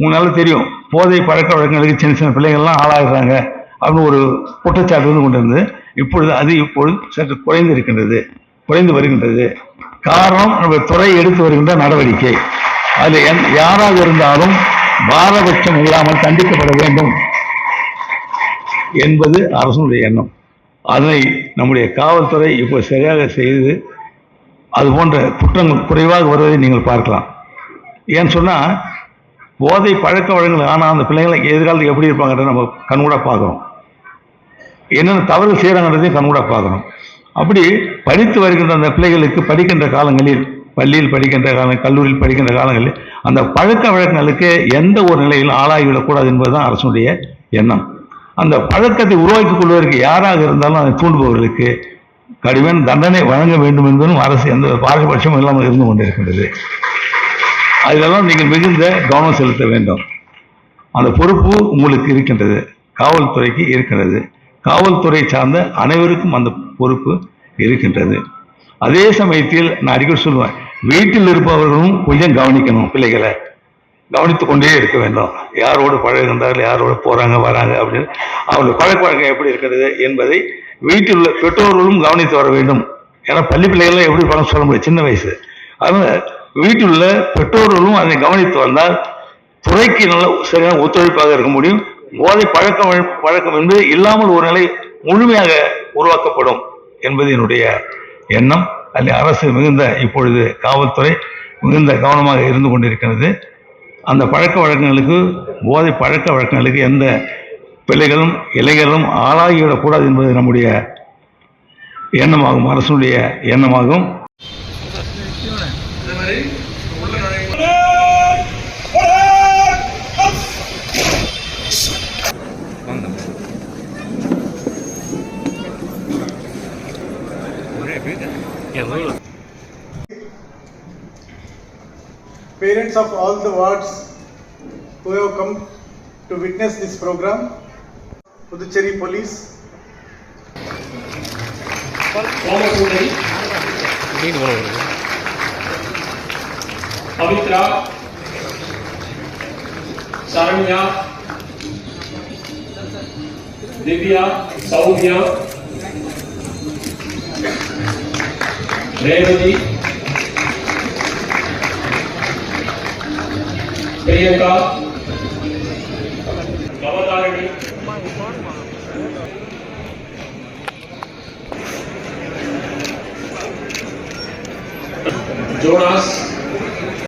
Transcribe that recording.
மூணு தெரியும். போதை பழக்க வழக்கங்களுக்கு சின்ன சின்ன பிள்ளைகள்லாம் ஆளாகிறாங்க அப்படின்னு ஒரு குற்றச்சாட்டு வந்து கொண்டு இருந்தது இப்பொழுது அது இப்பொழுது சற்று குறைந்து இருக்கின்றது. குறைந்து வருகின்றது. காரணம் நம்ம துறை எடுத்து வருகின்ற நடவடிக்கை. அதில் யாராக இருந்தாலும் பாரபட்சம் இல்லாமல் தண்டிக்கப்பட வேண்டும் என்பது அரசனுடைய எண்ணம். அதனை நம்முடைய காவல்துறை இப்போ சரியாக செய்து அது போன்ற குற்றங்கள் குறைவாக வருவதை நீங்கள் பார்க்கலாம். ஏன்னு சொன்னால் போதை பழக்க வழக்கங்கள் ஆனால் அந்த பிள்ளைங்களை எதிர்காலத்தில் எப்படி இருப்பாங்கன்றத நம்ம கண்கூட பார்க்குறோம். என்னென்ன தவறு செய்கிறாங்கன்றதையும் கண்கூட பார்க்குறோம். அப்படி படித்து வருகின்ற அந்த பிள்ளைகளுக்கு படிக்கின்ற காலங்களில் பள்ளியில் படிக்கின்ற காலம் கல்லூரியில் படிக்கின்ற காலங்களில் அந்த பழக்க வழக்கங்களுக்கு எந்த ஒரு நிலையிலும் ஆளாகிவிடக்கூடாது என்பதுதான் அரசுடைய எண்ணம். அந்த பழக்கத்தை உருவாக்கிக் கொள்வதற்கு யாராக இருந்தாலும் அதை தூண்டுபவர்களுக்கு கடுமையான தண்டனை வழங்க வேண்டும் என்பதும் அரசு எந்த பாரபட்சமும் இல்லாமல் இருந்து கொண்டிருக்கின்றது. அதெல்லாம் நீங்கள் மிகுந்த கவனம் செலுத்த வேண்டும். அந்த பொறுப்பு உங்களுக்கு இருக்கின்றது. காவல்துறைக்கு இருக்கின்றது. காவல்துறை சார்ந்த அனைவருக்கும் அந்த பொறுப்பு இருக்கின்றது. அதே சமயத்தில் நான் அடிக்கடி சொல்லுவேன் வீட்டில் இருப்பவர்களும் கொஞ்சம் கவனிக்கணும் பிள்ளைகளை. கவனித்து கொண்டே இருக்க வேண்டும். யாரோடு பழகுகின்றார்கள் யாரோடு போறாங்க வராங்க அப்படின்னு. அவருடைய பழக்க வழக்கம் எப்படி இருக்கிறது என்பதை வீட்டில் உள்ள பெற்றோர்களும் கவனித்து வர வேண்டும். ஏன்னா பள்ளி பிள்ளைகள்லாம் எப்படி பணம் சொல்ல முடியும்? சின்ன வயசு. அதனால வீட்டில் உள்ள பெற்றோர்களும் அதை கவனித்து வந்தால் துறைக்கு நல்ல சரியான ஒத்துழைப்பாக இருக்க முடியும். போதை பழக்கம் பழக்கம் என்பது இல்லாமல் ஒரு நிலை முழுமையாக உருவாக்கப்படும் என்பது என்னுடைய எண்ணம். அதில் அரசு மிகுந்த இப்பொழுது காவல்துறை மிகுந்த கவனமாக இருந்து கொண்டிருக்கிறது. அந்த பழக்க வழக்கங்களுக்கு போதை பழக்க வழக்கங்களுக்கு எந்த பிள்ளைகளும் இளைஞர்களும் ஆளாகிவிடக்கூடாது என்பது நம்முடைய எண்ணமாகும். அரசுடைய எண்ணமாகும். parents of all the wards who have come to witness this program, Puducherry Police, Somasundari Pavitra Sharanya Divya Soumya Revathi Priyanka Bhavatharini Jonas